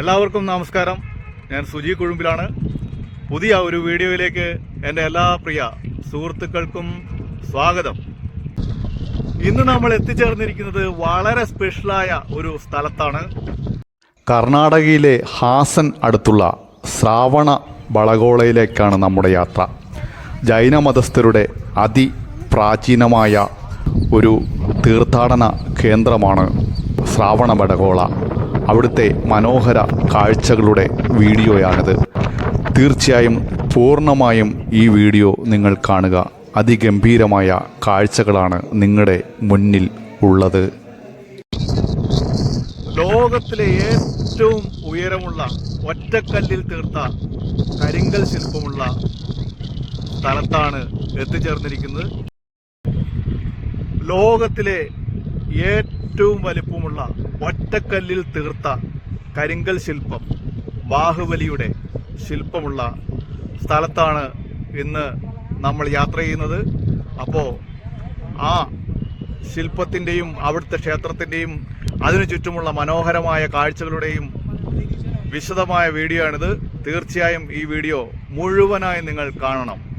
എല്ലാവർക്കും നമസ്കാരം. ഞാൻ സുജി കുഴുമ്പിലാണ്. പുതിയ ഒരു വീഡിയോയിലേക്ക് എന്റെ എല്ലാ പ്രിയ സുഹൃത്തുക്കൾക്കും സ്വാഗതം. ഇന്ന് നമ്മൾ എത്തിച്ചേർന്നിരിക്കുന്നത് വളരെ സ്പെഷ്യലായ ഒരു സ്ഥലത്താണ്. കർണാടകയിലെ ഹാസൻ അടുത്തുള്ള ശ്രാവണ ബളഗോളയിലേക്കാണ് നമ്മുടെ യാത്ര. ജൈന മതസ്ഥരുടെ അതിപ്രാചീനമായ ഒരു തീർത്ഥാടന കേന്ദ്രമാണ് ശ്രാവണ ബടകോള അവിടുത്തെ മനോഹര കാഴ്ചകളുടെ വീഡിയോയാണിത്. തീർച്ചയായും പൂർണമായും ഈ വീഡിയോ നിങ്ങൾ കാണുക. അതിഗംഭീരമായ കാഴ്ചകളാണ് നിങ്ങളുടെ മുന്നിൽ ഉള്ളത്. ലോകത്തിലെ ഏറ്റവും ഉയരമുള്ള ഒറ്റക്കല്ലിൽ തീർത്ത കരിങ്കൽ ശില്പമുള്ള സ്ഥലത്താണ് എത്തിച്ചേർന്നിരിക്കുന്നത്. ലോകത്തിലെ ഏറ്റവും വലിപ്പമുള്ള ഒറ്റക്കല്ലിൽ തീർത്ത കരിങ്കൽ ശില്പം ബാഹുബലിയുടെ ശില്പമുള്ള സ്ഥലത്താണ് ഇന്ന് നമ്മൾ യാത്ര ചെയ്യുന്നത്. അപ്പോൾ ആ ശില്പത്തിന്റെയും അവിടുത്തെ ക്ഷേത്രത്തിന്റെയും അതിനു ചുറ്റുമുള്ള മനോഹരമായ കാഴ്ചകളുടെയും വിശദമായ വീഡിയോ ആണിത്. തീർച്ചയായും ഈ വീഡിയോ മുഴുവനായി നിങ്ങൾ കാണണം.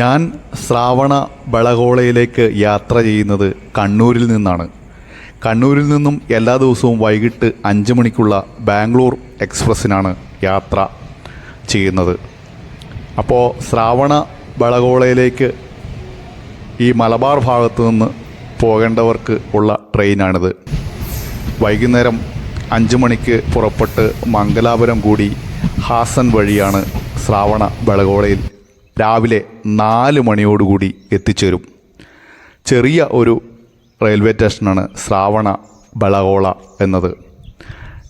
ഞാൻ ശ്രാവണ ബളഗോളയിലേക്ക് യാത്ര ചെയ്യുന്നത് കണ്ണൂരിൽ നിന്നാണ്. കണ്ണൂരിൽ നിന്നും എല്ലാ ദിവസവും വൈകിട്ട് അഞ്ച് മണിക്കുള്ള ബാംഗ്ലൂർ എക്സ്പ്രസ്സിനാണ് യാത്ര ചെയ്യുന്നത്. അപ്പോൾ ശ്രാവണ ബളഗോളയിലേക്ക് ഈ മലബാർ ഭാഗത്ത് നിന്ന് പോകേണ്ടവർക്ക് ഉള്ള ട്രെയിനാണിത്. വൈകുന്നേരം അഞ്ച് മണിക്ക് പുറപ്പെട്ട് മംഗലാപുരം കൂടി ഹാസൻ വഴിയാണ് ശ്രാവണ ബളഗോളയിൽ രാവിലെ നാല് മണിയോടുകൂടി എത്തിച്ചേരും. ചെറിയ ഒരു റെയിൽവേ സ്റ്റേഷനാണ് ശ്രാവണ ബളഗോള എന്നത്.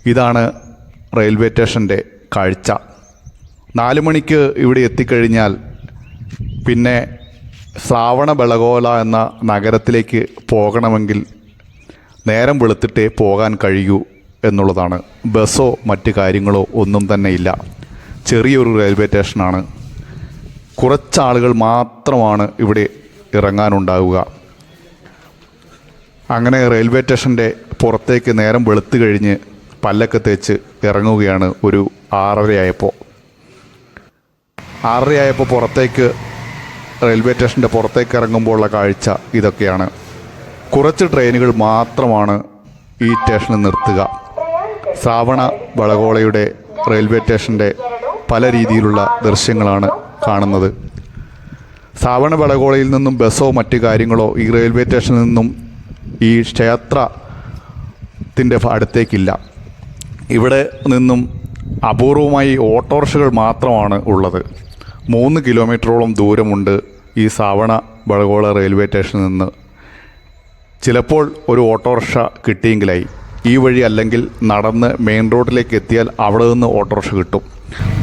ഇതാണ് റെയിൽവേ സ്റ്റേഷന്റെ കാഴ്ച. നാല് മണിക്ക് ഇവിടെ എത്തിക്കഴിഞ്ഞാൽ പിന്നെ ശ്രാവണ ബളഗോല എന്ന നഗരത്തിലേക്ക് പോകണമെങ്കിൽ നേരം വെളുത്തിട്ടേ പോകാൻ കഴിയൂ എന്നുള്ളതാണ്. ബസ്സോ മറ്റ് കാര്യങ്ങളോ ഒന്നും തന്നെ ഇല്ല. ചെറിയൊരു റെയിൽവേ സ്റ്റേഷനാണ്. കുറച്ചാളുകൾ മാത്രമാണ് ഇവിടെ ഇറങ്ങാനുണ്ടാവുക. അങ്ങനെ റെയിൽവേ സ്റ്റേഷന്റെ പുറത്തേക്ക് നേരം വെളുത്തു കഴിഞ്ഞ് പല്ലൊക്കെ തേച്ച് ഇറങ്ങുകയാണ് ഒരു ആറരയായപ്പോൾ ആറരയായപ്പോൾ പുറത്തേക്ക് റെയിൽവേ സ്റ്റേഷന്റെ പുറത്തേക്ക് ഇറങ്ങുമ്പോഴുള്ള കാഴ്ച ഇതൊക്കെയാണ്. കുറച്ച് ട്രെയിനുകൾ മാത്രമാണ് ഈ സ്റ്റേഷനിൽ നിർത്തുക. ശ്രാവണ വളകോളയുടെ റെയിൽവേ സ്റ്റേഷന്റെ പല രീതിയിലുള്ള ദൃശ്യങ്ങളാണ് കാണുന്നത്. സാവണ വിളകോളയിൽ നിന്നും ബസ്സോ മറ്റു കാര്യങ്ങളോ ഈ റെയിൽവേ സ്റ്റേഷനിൽ നിന്നും ഈ ക്ഷേത്രത്തിന്റെ അടുത്തേക്കില്ല. ഇവിടെ നിന്നും അപൂർവമായി ഓട്ടോറിക്ഷകൾ മാത്രമാണ് ഉള്ളത്. മൂന്ന് കിലോമീറ്ററോളം ദൂരമുണ്ട് ഈ സാവണ ബളഗോള റെയിൽവേ സ്റ്റേഷനിൽ നിന്ന്. ചിലപ്പോൾ ഒരു ഓട്ടോറിക്ഷ കിട്ടിയെങ്കിലായി. ഈ വഴി അല്ലെങ്കിൽ നടന്ന് മെയിൻ റോഡിലേക്ക് എത്തിയാൽ അവിടെ നിന്ന് ഓട്ടോറിക്ഷ കിട്ടും.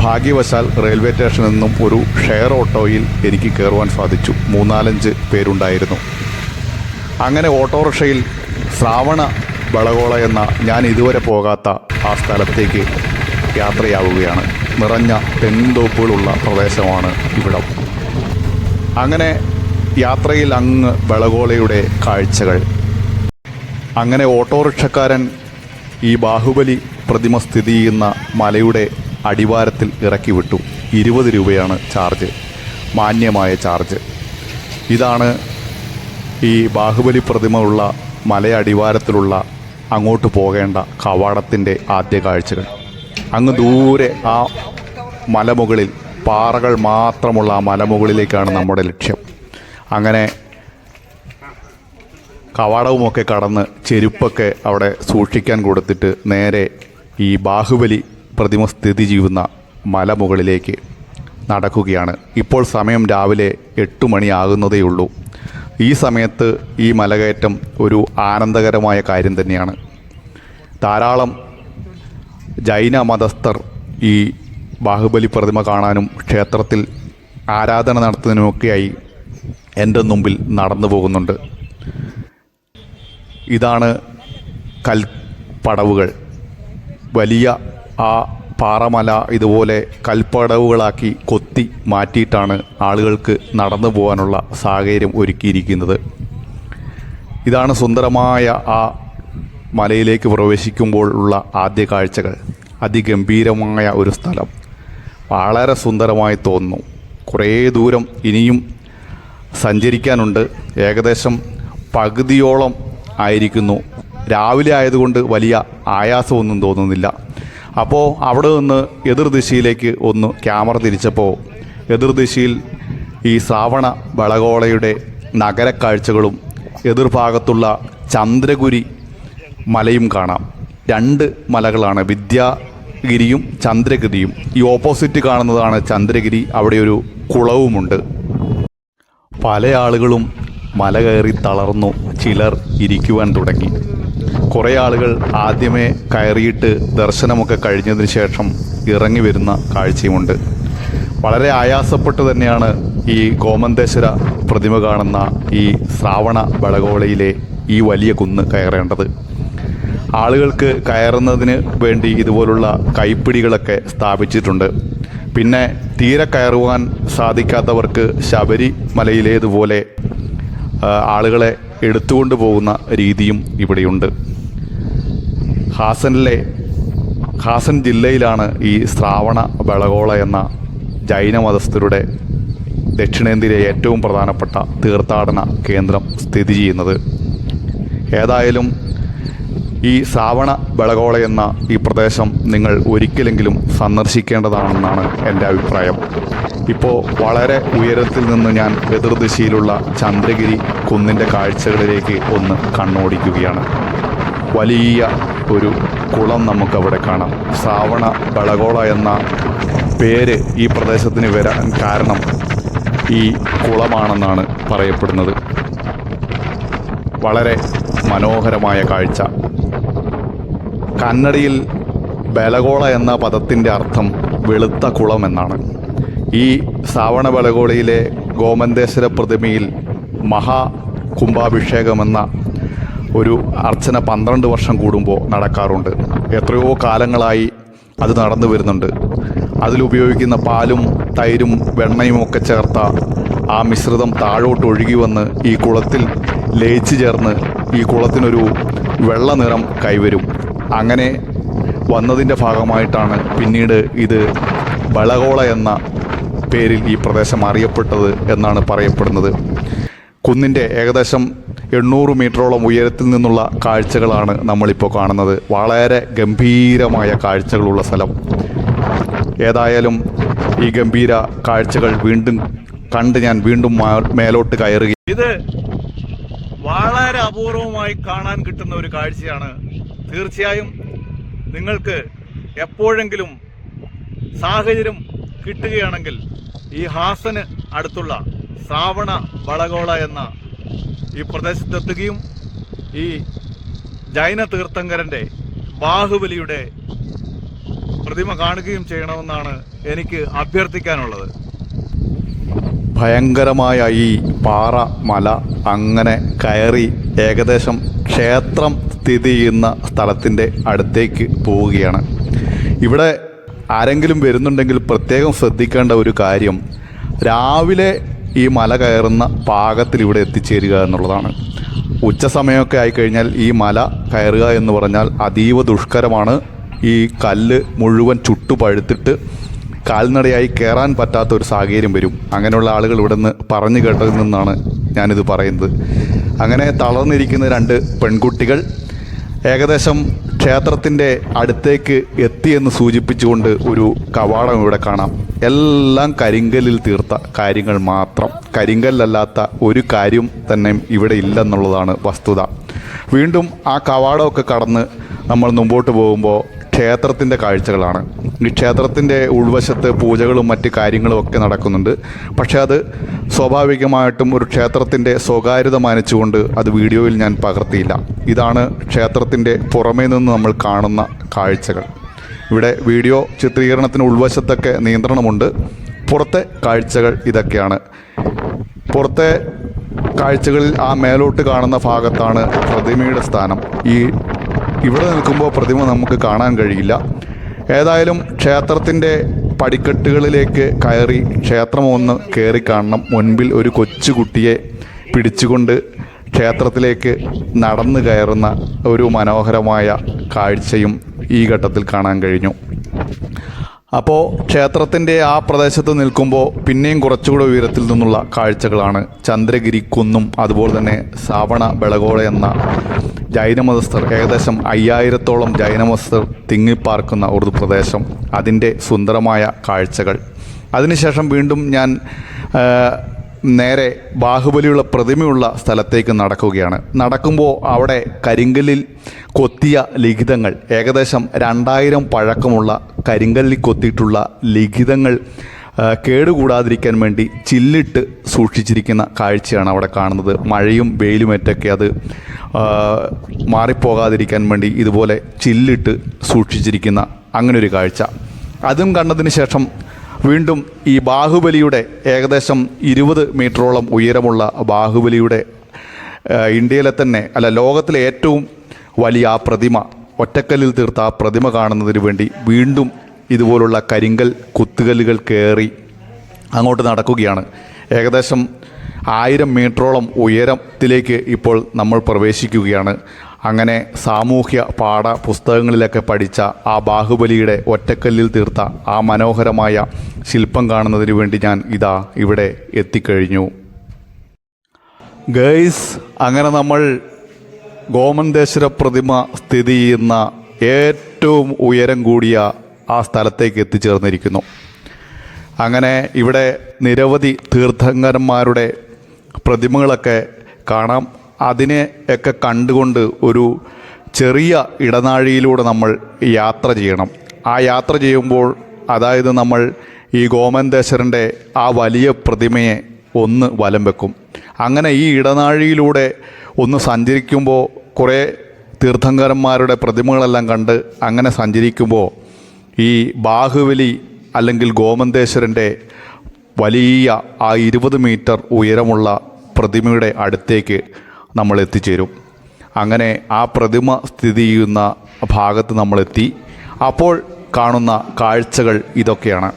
ഭാഗ്യവശാൽ റെയിൽവേ സ്റ്റേഷനിൽ നിന്നും ഒരു ഷെയർ ഓട്ടോയിൽ എനിക്ക് കയറുവാൻ സാധിച്ചു. മൂന്നാലഞ്ച് പേരുണ്ടായിരുന്നു. അങ്ങനെ ഓട്ടോറിക്ഷയിൽ ശ്രാവണ ബളഗോള എന്ന ഞാൻ ഇതുവരെ പോകാത്ത ആ സ്ഥലത്തേക്ക് യാത്രയാവുകയാണ്. നിറഞ്ഞ തെന്തോപ്പുകളുള്ള പ്രദേശമാണ് ഇവിടം. അങ്ങനെ യാത്രയിൽ അങ്ങ് ബളഗോളയുടെ കാഴ്ചകൾ. അങ്ങനെ ഓട്ടോറിക്ഷക്കാരൻ ഈ ബാഹുബലി പ്രതിമ സ്ഥിതി ചെയ്യുന്ന മലയുടെ അടിവാരത്തിൽ ഇറക്കി വിട്ടു. ഇരുപത് രൂപയാണ് ചാർജ്. മാന്യമായ ചാർജ്. ഇതാണ് ഈ ബാഹുബലി പ്രതിമ ഉള്ള മലയടിവാരത്തിലുള്ള അങ്ങോട്ട് പോകേണ്ട കവാടത്തിന്റെ ആദ്യ കാഴ്ചകൾ. അങ്ങ് ദൂരെ ആ മലമുകളിൽ പാറകൾ മാത്രമുള്ള ആ മലമുകളിലേക്കാണ് നമ്മുടെ ലക്ഷ്യം. അങ്ങനെ കവാടവുമൊക്കെ കടന്ന് ചെരുപ്പൊക്കെ അവിടെ സൂക്ഷിക്കാൻ കൊടുത്തിട്ട് നേരെ ഈ ബാഹുബലി പ്രതിമ സ്ഥിതി ചെയ്യുന്ന മലമുകളിലേക്ക് നടക്കുകയാണ്. ഇപ്പോൾ സമയം രാവിലെ എട്ട് മണിയാകുന്നതേയുള്ളൂ. ഈ സമയത്ത് ഈ മലകയറ്റം ഒരു ആനന്ദകരമായ കാര്യം തന്നെയാണ്. ധാരാളം ജൈന മതസ്ഥർ ഈ ബാഹുബലി പ്രതിമ കാണാനും ക്ഷേത്രത്തിൽ ആരാധന നടത്തുന്നതിനുമൊക്കെയായി എന്റെ മുമ്പിൽ നടന്നു പോകുന്നുണ്ട്. ഇതാണ് കൽപ്പടവുകൾ. വലിയ ആ പാറമല ഇതുപോലെ കൽപ്പടവുകളാക്കി കൊത്തി മാറ്റിയിട്ടാണ് ആളുകൾക്ക് നടന്നു പോകാനുള്ള സാഹചര്യം ഒരുക്കിയിരിക്കുന്നത്. ഇതാണ് സുന്ദരമായ ആ മലയിലേക്ക് പ്രവേശിക്കുമ്പോൾ ഉള്ള ആദ്യ കാഴ്ചകൾ. അതിഗംഭീരമായ ഒരു സ്ഥലം. വളരെ സുന്ദരമായി തോന്നുന്നു. കുറേ ദൂരം ഇനിയും സഞ്ചരിക്കാനുണ്ട്. ഏകദേശം പകുതിയോളം ആയിരിക്കുന്നു. രാവിലെ ആയതുകൊണ്ട് വലിയ ആയാസമൊന്നും തോന്നുന്നില്ല. അപ്പോൾ അവിടെ നിന്ന് എതിർദിശയിലേക്ക് ഒന്ന് ക്യാമറ തിരിച്ചപ്പോൾ എതിർദിശയിൽ ഈ ശ്രാവണ വളകോളയുടെ നഗരക്കാഴ്ചകളും എതിർഭാഗത്തുള്ള ചന്ദ്രഗുരി മലയും കാണാം. രണ്ട് മലകളാണ് വിദ്യാഗിരിയും ചന്ദ്രഗിരിയും. ഈ ഓപ്പോസിറ്റ് കാണുന്നതാണ് ചന്ദ്രഗിരി. അവിടെ ഒരു കുളവുമുണ്ട്. പല ആളുകളും മല കയറി തളർന്നു ചിലർ ഇരിക്കുവാൻ തുടങ്ങി. കുറേ ആളുകൾ ആദ്യമേ കയറിയിട്ട് ദർശനമൊക്കെ കഴിഞ്ഞതിന് ശേഷം ഇറങ്ങി വരുന്ന കാഴ്ചയുമുണ്ട്. വളരെ ആയാസപ്പെട്ട് തന്നെയാണ് ഈ ഗോമന്തേശ്വര പ്രതിമ കാണുന്ന ഈ ശ്രാവണ ബളഗോളയിലെ ഈ വലിയ കുന്ന് കയറേണ്ടത്. ആളുകൾക്ക് കയറുന്നതിന് വേണ്ടി ഇതുപോലുള്ള കൈപ്പിടികളൊക്കെ സ്ഥാപിച്ചിട്ടുണ്ട്. പിന്നെ തീരെ കയറുവാൻ സാധിക്കാത്തവർക്ക് ശബരിമലയിലേതുപോലെ ആളുകളെ എടുത്തുകൊണ്ട് പോകുന്ന രീതിയും ഇവിടെയുണ്ട്. ഹാസനിലെ ഹാസൻ ജില്ലയിലാണ് ഈ ശ്രാവണ ബളഗോള എന്ന ജൈന മതസ്ഥരുടെ ദക്ഷിണേന്ത്യയിലെ ഏറ്റവും പ്രധാനപ്പെട്ട തീർത്ഥാടന കേന്ദ്രം സ്ഥിതി ചെയ്യുന്നത്. ഏതായാലും ഈ ശ്രാവണ ബളഗോള എന്ന ഈ പ്രദേശം നിങ്ങൾ ഒരിക്കലെങ്കിലും സന്ദർശിക്കേണ്ടതാണെന്നാണ് എന്റെ അഭിപ്രായം. ഇപ്പോൾ വളരെ ഉയരത്തിൽ നിന്ന് ഞാൻ എതിർദിശയിലുള്ള ചന്ദ്രഗിരി കുന്നിന്റെ കാഴ്ചകളിലേക്ക് ഒന്ന് കണ്ണോടിക്കുകയാണ്. വലിയ ഒരു കുളം നമുക്കവിടെ കാണാം. ശ്രാവണ ബളഗോള എന്ന പേര് ഈ പ്രദേശത്തിന് വരാൻ കാരണം ഈ കുളമാണെന്നാണ് പറയപ്പെടുന്നത്. വളരെ മനോഹരമായ കാഴ്ച. കന്നഡയിൽ ബലഗോള എന്ന പദത്തിന്റെ അർത്ഥം വെളുത്ത കുളം എന്നാണ്. ഈ സാവണ ബലഗോളയിലെ ഗോമന്തേശ്വര പ്രതിമയിൽ മഹാ കുംഭാഭിഷേകമെന്ന ഒരു അർച്ചന പന്ത്രണ്ട് വർഷം കൂടുമ്പോൾ നടക്കാറുണ്ട്. എത്രയോ കാലങ്ങളായി അത് നടന്നു വരുന്നുണ്ട്. അതിലുപയോഗിക്കുന്ന പാലും തൈരും വെണ്ണയും ഒക്കെ ചേർത്ത ആ മിശ്രിതം താഴോട്ട് ഒഴുകി വന്ന് ഈ കുളത്തിൽ ലയിച്ചു ചേർന്ന് ഈ കുളത്തിനൊരു വെള്ള നിറം കൈവരും. അങ്ങനെ വന്നതിന്റെ ഭാഗമായിട്ടാണ് പിന്നീട് ഇത് ബളഗോള എന്ന പേരിൽ ഈ പ്രദേശം അറിയപ്പെട്ടത് എന്നാണ് പറയപ്പെടുന്നത്. കുന്നിന്റെ ഏകദേശം എണ്ണൂറ് മീറ്ററോളം ഉയരത്തിൽ നിന്നുള്ള കാഴ്ചകളാണ് നമ്മളിപ്പോൾ കാണുന്നത്. വളരെ ഗംഭീരമായ കാഴ്ചകളുള്ള സ്ഥലം. ഏതായാലും ഈ ഗംഭീര കാഴ്ചകൾ വീണ്ടും കണ്ട് ഞാൻ വീണ്ടും മേലോട്ട് കയറുക ഇത് വളരെ അപൂർവമായി കാണാൻ കിട്ടുന്ന ഒരു കാഴ്ചയാണ്. തീർച്ചയായും നിങ്ങൾക്ക് എപ്പോഴെങ്കിലും സാഹചര്യം കിട്ടുകയാണെങ്കിൽ ഈ ഹാസന് അടുത്തുള്ള ശ്രാവണ വളഗോള എന്ന ഈ പ്രദേശത്തെത്തുകയും ഈ ജൈന തീർത്ഥങ്കരന്റെ ബാഹുബലിയുടെ പ്രതിമ കാണുകയും ചെയ്യണമെന്നാണ് എനിക്ക് അഭ്യർത്ഥിക്കാനുള്ളത്. ഭയങ്കരമായ ഈ പാറ മല അങ്ങനെ കയറി ഏകദേശം ക്ഷേത്രം സ്ഥിതി ചെയ്യുന്ന സ്ഥലത്തിന്റെ അടുത്തേക്ക് പോവുകയാണ്. ഇവിടെ ആരെങ്കിലും വരുന്നുണ്ടെങ്കിൽ പ്രത്യേകം ശ്രദ്ധിക്കേണ്ട ഒരു കാര്യം രാവിലെ ഈ മല കയറുന്ന പാകത്തിൽ ഇവിടെ എത്തിച്ചേരുക എന്നുള്ളതാണ്. ഉച്ച സമയമൊക്കെ ആയിക്കഴിഞ്ഞാൽ ഈ മല കയറുക എന്ന് പറഞ്ഞാൽ അതീവ ദുഷ്കരമാണ്. ഈ കല്ല് മുഴുവൻ ചുട്ടു പഴുത്തിട്ട് കാൽനടയായി കയറാൻ പറ്റാത്ത ഒരു സാഹചര്യം വരും. അങ്ങനെയുള്ള ആളുകൾ ഇവിടെ നിന്ന് പറഞ്ഞു കേട്ടതിൽ നിന്നാണ് ഞാനിത് പറയുന്നത്. അങ്ങനെ തളർന്നിരിക്കുന്ന രണ്ട് പെൺകുട്ടികൾ ഏകദേശം ക്ഷേത്രത്തിന്റെ അടുത്തേക്ക് എത്തിയെന്ന് സൂചിപ്പിച്ചുകൊണ്ട് ഒരു കവാടം ഇവിടെ കാണാം. എല്ലാം കരിങ്കല്ലിൽ തീർത്ത കാര്യങ്ങൾ മാത്രം. കരിങ്കല്ലല്ലാത്ത ഒരു കാര്യം തന്നെ ഇവിടെ ഇല്ലെന്നുള്ളതാണ് വസ്തുത. വീണ്ടും ആ കവാടമൊക്കെ കടന്ന് നമ്മൾ മുമ്പോട്ട് പോകുമ്പോൾ ക്ഷേത്രത്തിന്റെ കാഴ്ചകളാണ്. ഈ ക്ഷേത്രത്തിന്റെ ഉൾവശത്ത് പൂജകളും മറ്റ് കാര്യങ്ങളും ഒക്കെ നടക്കുന്നുണ്ട്. പക്ഷേ അത് സ്വാഭാവികമായിട്ടും ഒരു ക്ഷേത്രത്തിന്റെ സ്വകാര്യത മാനിച്ചുകൊണ്ട് അത് വീഡിയോയിൽ ഞാൻ പകർത്തിയില്ല. ഇതാണ് ക്ഷേത്രത്തിന്റെ പുറമേ നിന്ന് നമ്മൾ കാണുന്ന കാഴ്ചകൾ. ഇവിടെ വീഡിയോ ചിത്രീകരണത്തിന് ഉൾവശത്തൊക്കെ നിയന്ത്രണമുണ്ട്. പുറത്തെ കാഴ്ചകൾ ഇതൊക്കെയാണ്. പുറത്തെ കാഴ്ചകളിൽ ആ മേലോട്ട് കാണുന്ന ഭാഗത്താണ് പ്രതിമയുടെ സ്ഥാനം. ഈ ഇവിടെ നിൽക്കുമ്പോൾ പ്രതിമ നമുക്ക് കാണാൻ കഴിയില്ല. ഏതായാലും ക്ഷേത്രത്തിന്റെ പടിക്കെട്ടുകളിലേക്ക് കയറി ക്ഷേത്രം ഒന്ന് കയറി കാണണം. മുൻപിൽ ഒരു കൊച്ചുകുട്ടിയെ പിടിച്ചുകൊണ്ട് ക്ഷേത്രത്തിലേക്ക് നടന്നു കയറുന്ന ഒരു മനോഹരമായ കാഴ്ചയും ഈ ഘട്ടത്തിൽ കാണാൻ കഴിഞ്ഞു. അപ്പോൾ ക്ഷേത്രത്തിന്റെ ആ പ്രദേശത്ത് നിൽക്കുമ്പോൾ പിന്നെയും കുറച്ചുകൂടെ ഉയരത്തിൽ നിന്നുള്ള കാഴ്ചകളാണ്. ചന്ദ്രഗിരി കുന്നും അതുപോലെ തന്നെ സാവണ ബെളകോള എന്ന ജൈനമതസ്ഥർ ഏകദേശം അയ്യായിരത്തോളം ജൈനമതസ്ഥർ തിങ്ങിപ്പാർക്കുന്ന ഒരു പ്രദേശം. അതിന്റെ സുന്ദരമായ കാഴ്ചകൾ. അതിനുശേഷം വീണ്ടും ഞാൻ നേരെ ബാഹുബലിയുള്ള പ്രതിമയുള്ള സ്ഥലത്തേക്ക് നടക്കുകയാണ്. നടക്കുമ്പോൾ അവിടെ കരിങ്കല്ലിൽ കൊത്തിയ ലിഖിതങ്ങൾ ഏകദേശം രണ്ടായിരം പഴക്കമുള്ള കരിങ്കല്ലിൽ കൊത്തിയിട്ടുള്ള ലിഖിതങ്ങൾ കേടുകൂടാതിരിക്കാൻ വേണ്ടി ചില്ലിട്ട് സൂക്ഷിച്ചിരിക്കുന്ന കാഴ്ചയാണ് അവിടെ കാണുന്നത്. മഴയും വെയിലുമേറ്റൊക്കെ അത് മാറിപ്പോകാതിരിക്കാൻ വേണ്ടി ഇതുപോലെ ചില്ലിട്ട് സൂക്ഷിച്ചിരിക്കുന്ന അങ്ങനൊരു കാഴ്ച. അതും കണ്ടതിന് ശേഷം വീണ്ടും ഈ ബാഹുബലിയുടെ ഏകദേശം ഇരുപത് മീറ്ററോളം ഉയരമുള്ള ബാഹുബലിയുടെ ഇന്ത്യയിലെ തന്നെ അല്ല ലോകത്തിലെ ഏറ്റവും വലിയ ആ പ്രതിമ ഒറ്റക്കല്ലിൽ തീർത്ത ആ പ്രതിമ കാണുന്നതിന് വേണ്ടി വീണ്ടും ഇതുപോലുള്ള കരിങ്കൽ കുത്തുകല്ലുകൾ കയറി അങ്ങോട്ട് നടക്കുകയാണ്. ഏകദേശം ആയിരം മീറ്ററോളം ഉയരത്തിലേക്ക് ഇപ്പോൾ നമ്മൾ പ്രവേശിക്കുകയാണ്. അങ്ങനെ സാമൂഹ്യ പാഠ പുസ്തകങ്ങളിലൊക്കെ പഠിച്ച ആ ബാഹുബലിയുടെ ഒറ്റക്കല്ലിൽ തീർത്ത ആ മനോഹരമായ ശില്പം കാണുന്നതിന് വേണ്ടി ഞാൻ ഇതാ ഇവിടെ എത്തിക്കഴിഞ്ഞു. ഗൈസ് അങ്ങനെ നമ്മൾ ഗോമന്തേശ്വര പ്രതിമ സ്ഥിതി ചെയ്യുന്ന ഏറ്റവും ഉയരം കൂടിയ ആ സ്ഥലത്തേക്ക് എത്തിച്ചേർന്നിരിക്കുന്നു. അങ്ങനെ ഇവിടെ നിരവധി തീർത്ഥങ്കരന്മാരുടെ പ്രതിമകളൊക്കെ കാണാം. അതിനെ ഒക്കെ കണ്ടുകൊണ്ട് ഒരു ചെറിയ ഇടനാഴിയിലൂടെ നമ്മൾ യാത്ര ചെയ്യണം. ആ യാത്ര ചെയ്യുമ്പോൾ അതായത് നമ്മൾ ഈ ഗോമന്തേശ്വരന്റെ ആ വലിയ പ്രതിമയെ ഒന്ന് വലം വെക്കും. അങ്ങനെ ഈ ഇടനാഴിയിലൂടെ ഒന്ന് സഞ്ചരിക്കുമ്പോൾ കുറേ തീർത്ഥങ്കരന്മാരുടെ പ്രതിമകളെല്ലാം കണ്ട് അങ്ങനെ സഞ്ചരിക്കുമ്പോൾ ഈ ബാഹുബലി അല്ലെങ്കിൽ ഗോമന്തേശ്വരന്റെ വലിയ ആ ഇരുപത് മീറ്റർ ഉയരമുള്ള പ്രതിമയുടെ അടുത്തേക്ക് നമ്മൾ എത്തിച്ചേരും അങ്ങനെ ആ പ്രതിമ സ്ഥിതി ചെയ്യുന്ന ഭാഗത്ത് നമ്മളെത്തി. അപ്പോൾ കാണുന്ന കാഴ്ചകൾ ഇതൊക്കെയാണ്.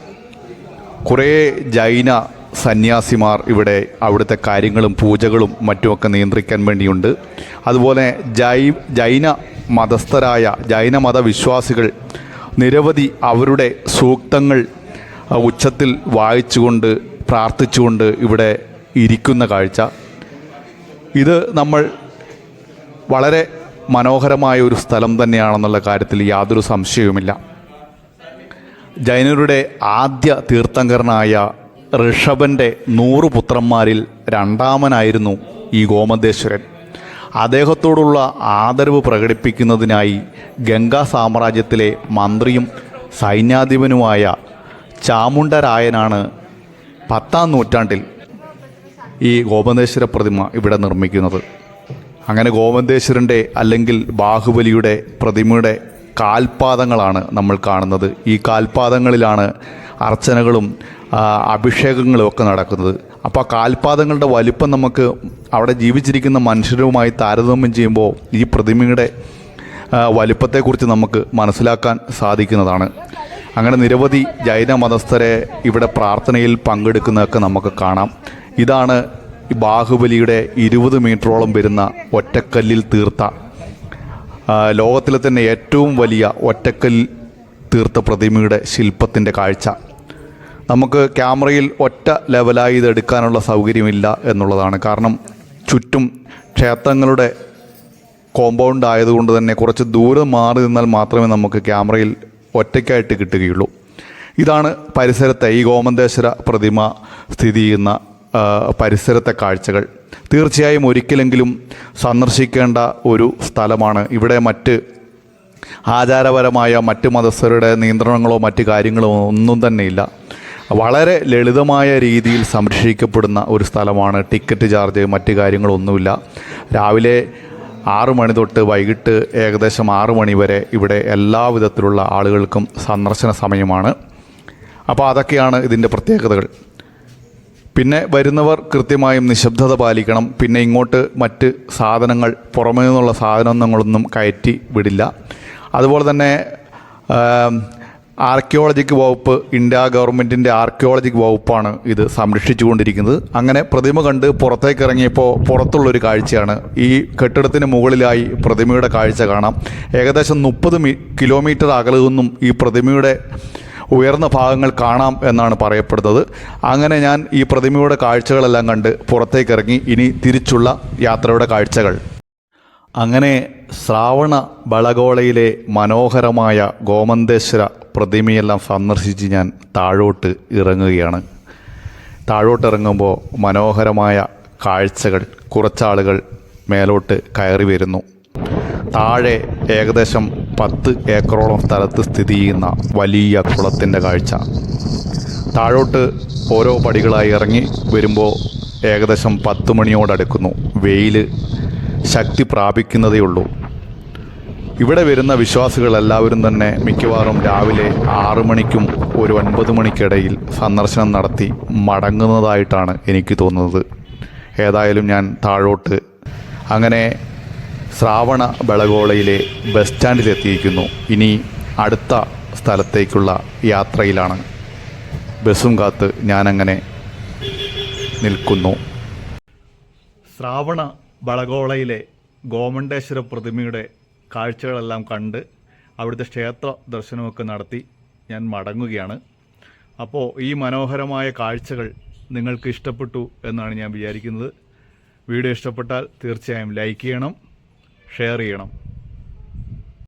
കുറേ ജൈന സന്യാസിമാർ ഇവിടെ അവിടുത്തെ കാര്യങ്ങളും പൂജകളും മറ്റുമൊക്കെ നിയന്ത്രിക്കാൻ വേണ്ടിയുണ്ട്. അതുപോലെ ജൈ ജൈന മതസ്ഥരായ ജൈന മതവിശ്വാസികൾ നിരവധി അവരുടെ സൂക്തങ്ങൾ ഉച്ചത്തിൽ വായിച്ചുകൊണ്ട് പ്രാർത്ഥിച്ചുകൊണ്ട് ഇവിടെ ഇരിക്കുന്ന കാഴ്ച. ഇത് നമ്മൾ വളരെ മനോഹരമായ ഒരു സ്ഥലം തന്നെയാണെന്നുള്ള കാര്യത്തിൽ യാതൊരു സംശയവുമില്ല. ജൈനരുടെ ആദ്യ തീർത്ഥങ്കരനായ ഋഷഭന്റെ നൂറ് പുത്രന്മാരിൽ രണ്ടാമനായിരുന്നു ഈ ഗോമന്തേശ്വരൻ. അദ്ദേഹത്തോടുള്ള ആദരവ് പ്രകടിപ്പിക്കുന്നതിനായി ഗംഗാ സാമ്രാജ്യത്തിലെ മന്ത്രിയും സൈന്യാധിപനുമായ ചാമുണ്ടരായനാണ് പത്താം നൂറ്റാണ്ടിൽ ഈ ഗോപനേശ്വര പ്രതിമ ഇവിടെ നിർമ്മിക്കുന്നത്. അങ്ങനെ ഗോപന്തേശ്വരന്റെ അല്ലെങ്കിൽ ബാഹുബലിയുടെ പ്രതിമയുടെ കാൽപാദങ്ങളാണ് നമ്മൾ കാണുന്നത്. ഈ കാൽപാദങ്ങളിലാണ് അർച്ചനകളും അഭിഷേകങ്ങളും ഒക്കെ നടക്കുന്നത്. അപ്പോൾ കാൽപാദങ്ങളുടെ വലിപ്പം നമുക്ക് അവിടെ ജീവിച്ചിരിക്കുന്ന മനുഷ്യരുമായി താരതമ്യം ചെയ്യുമ്പോൾ ഈ പ്രതിമയുടെ വലിപ്പത്തെക്കുറിച്ച് നമുക്ക് മനസ്സിലാക്കാൻ സാധിക്കുന്നതാണ്. അങ്ങനെ നിരവധി ജൈന മതസ്ഥരെ ഇവിടെ പ്രാർത്ഥനയിൽ പങ്കെടുക്കുന്നതൊക്കെ നമുക്ക് കാണാം. ഇതാണ് ബാഹുബലിയുടെ ഇരുപത് മീറ്ററോളം വരുന്ന ഒറ്റക്കല്ലിൽ തീർത്ത ലോകത്തിലെ തന്നെ ഏറ്റവും വലിയ ഒറ്റക്കല്ലിൽ തീർത്ത പ്രതിമയുടെ ശില്പത്തിന്റെ കാഴ്ച. നമുക്ക് ക്യാമറയിൽ ഒറ്റ ലെവലായി ഇത് എടുക്കാനുള്ള സൗകര്യമില്ല എന്നുള്ളതാണ്. കാരണം ചുറ്റും ക്ഷേത്രങ്ങളുടെ കോമ്പൗണ്ട് ആയതുകൊണ്ട് തന്നെ കുറച്ച് ദൂരം മാറി നിന്നാൽ മാത്രമേ നമുക്ക് ക്യാമറയിൽ ഒറ്റയ്ക്കായിട്ട് കിട്ടുകയുള്ളൂ. ഇതാണ് പരിസരത്തെ ഈ ഗോമന്തേശ്വര പ്രതിമ സ്ഥിതി ചെയ്യുന്ന പരിസരത്തെ കാഴ്ചകൾ. തീർച്ചയായും ഒരിക്കലെങ്കിലും സന്ദർശിക്കേണ്ട ഒരു സ്ഥലമാണ്. ഇവിടെ മറ്റ് ആചാരപരമായ മറ്റ് മതസ്ഥരുടെ നിയന്ത്രണങ്ങളോ മറ്റ് കാര്യങ്ങളോ ഒന്നും തന്നെയില്ല. വളരെ ലളിതമായ രീതിയിൽ സംരക്ഷിക്കപ്പെടുന്ന ഒരു സ്ഥലമാണ്. ടിക്കറ്റ് ചാർജ് മറ്റ് കാര്യങ്ങളൊന്നുമില്ല. രാവിലെ ആറ് മണി തൊട്ട് വൈകിട്ട് ഏകദേശം ആറ് മണി വരെ ഇവിടെ എല്ലാവിധത്തിലുള്ള ആളുകൾക്കും സന്ദർശന സമയമാണ്. അപ്പോൾ അതൊക്കെയാണ് ഇതിന്റെ പ്രത്യേകതകൾ. പിന്നെ വരുന്നവർ കൃത്യമായും നിശബ്ദത പാലിക്കണം. പിന്നെ ഇങ്ങോട്ട് മറ്റ് സാധനങ്ങൾ പുറമേ നിന്നുള്ള സാധനങ്ങളൊന്നും കയറ്റി വിടില്ല. അതുപോലെ തന്നെ ആർക്കിയോളജിക് വകുപ്പ് ഇന്ത്യ ഗവൺമെന്റിന്റെ ആർക്കിയോളജിക് വകുപ്പാണ് ഇത് സംരക്ഷിച്ചുകൊണ്ടിരിക്കുന്നത്. അങ്ങനെ പ്രതിമ കണ്ട് പുറത്തേക്ക് ഇറങ്ങിയപ്പോൾ പുറത്തുള്ളൊരു കാഴ്ചയാണ്. ഈ കെട്ടിടത്തിന് മുകളിലായി പ്രതിമയുടെ കാഴ്ച കാണാം. ഏകദേശം മുപ്പത് കിലോമീറ്റർ അകലെ നിന്നും ഈ പ്രതിമയുടെ ഉയർന്ന ഭാഗങ്ങൾ കാണാം എന്നാണ് പറയപ്പെടുന്നത്. അങ്ങനെ ഞാൻ ഈ പ്രതിമയുടെ കാഴ്ചകളെല്ലാം കണ്ട് പുറത്തേക്ക് ഇറങ്ങി ഇനി തിരിച്ചുള്ള യാത്രയുടെ കാഴ്ചകൾ. അങ്ങനെ ശ്രാവണ ബളഗോളയിലെ മനോഹരമായ ഗോമന്തേശ്വര പ്രതിമയെല്ലാം സന്ദർശിച്ച് ഞാൻ താഴോട്ട് ഇറങ്ങുകയാണ്. താഴോട്ടിറങ്ങുമ്പോൾ മനോഹരമായ കാഴ്ചകൾ കുറച്ചാളുകൾ മേലോട്ട് കയറി വരുന്നു. താഴെ ഏകദേശം പത്ത് ഏക്കറോളം സ്ഥലത്ത് സ്ഥിതി ചെയ്യുന്ന വലിയ കുളത്തിന്റെ കാഴ്ച. താഴോട്ട് ഓരോ പടികളായി ഇറങ്ങി വരുമ്പോൾ ഏകദേശം പത്ത് മണിയോടടുക്കുന്നു. വെയിൽ ശക്തി പ്രാപിക്കുന്നതേയുള്ളൂ ഇവിടെ വരുന്ന വിശ്വാസികൾ എല്ലാവരും തന്നെ മിക്കവാറും രാവിലെ ആറ് മണിക്കും ഒരു ഒൻപത് മണിക്കിടയിൽ സന്ദർശനം നടത്തി മടങ്ങുന്നതായിട്ടാണ് എനിക്ക് തോന്നുന്നത്. ഏതായാലും ഞാൻ താഴോട്ട് അങ്ങനെ ശ്രാവണ ബളഗോളയിലെ ബസ് സ്റ്റാൻഡിലെത്തിയിരിക്കുന്നു ഇനി അടുത്ത സ്ഥലത്തേക്കുള്ള യാത്രയിലാണ്. ബസ്സും കാത്ത് ഞാനങ്ങനെ നിൽക്കുന്നു. ശ്രാവണ ബളഗോളയിലെ ഗോമണ്ടേശ്വര പ്രതിമയുടെ കാഴ്ചകളെല്ലാം കണ്ട് അവിടുത്തെ ക്ഷേത്ര ദർശനമൊക്കെ നടത്തി ഞാൻ മടങ്ങുകയാണ്. അപ്പോൾ ഈ മനോഹരമായ കാഴ്ചകൾ നിങ്ങൾക്ക് ഇഷ്ടപ്പെട്ടു എന്നാണ് ഞാൻ വിചാരിക്കുന്നത്. വീഡിയോ ഇഷ്ടപ്പെട്ടാൽ തീർച്ചയായും ലൈക്ക് ചെയ്യണം ഷെയർ ചെയ്യണം.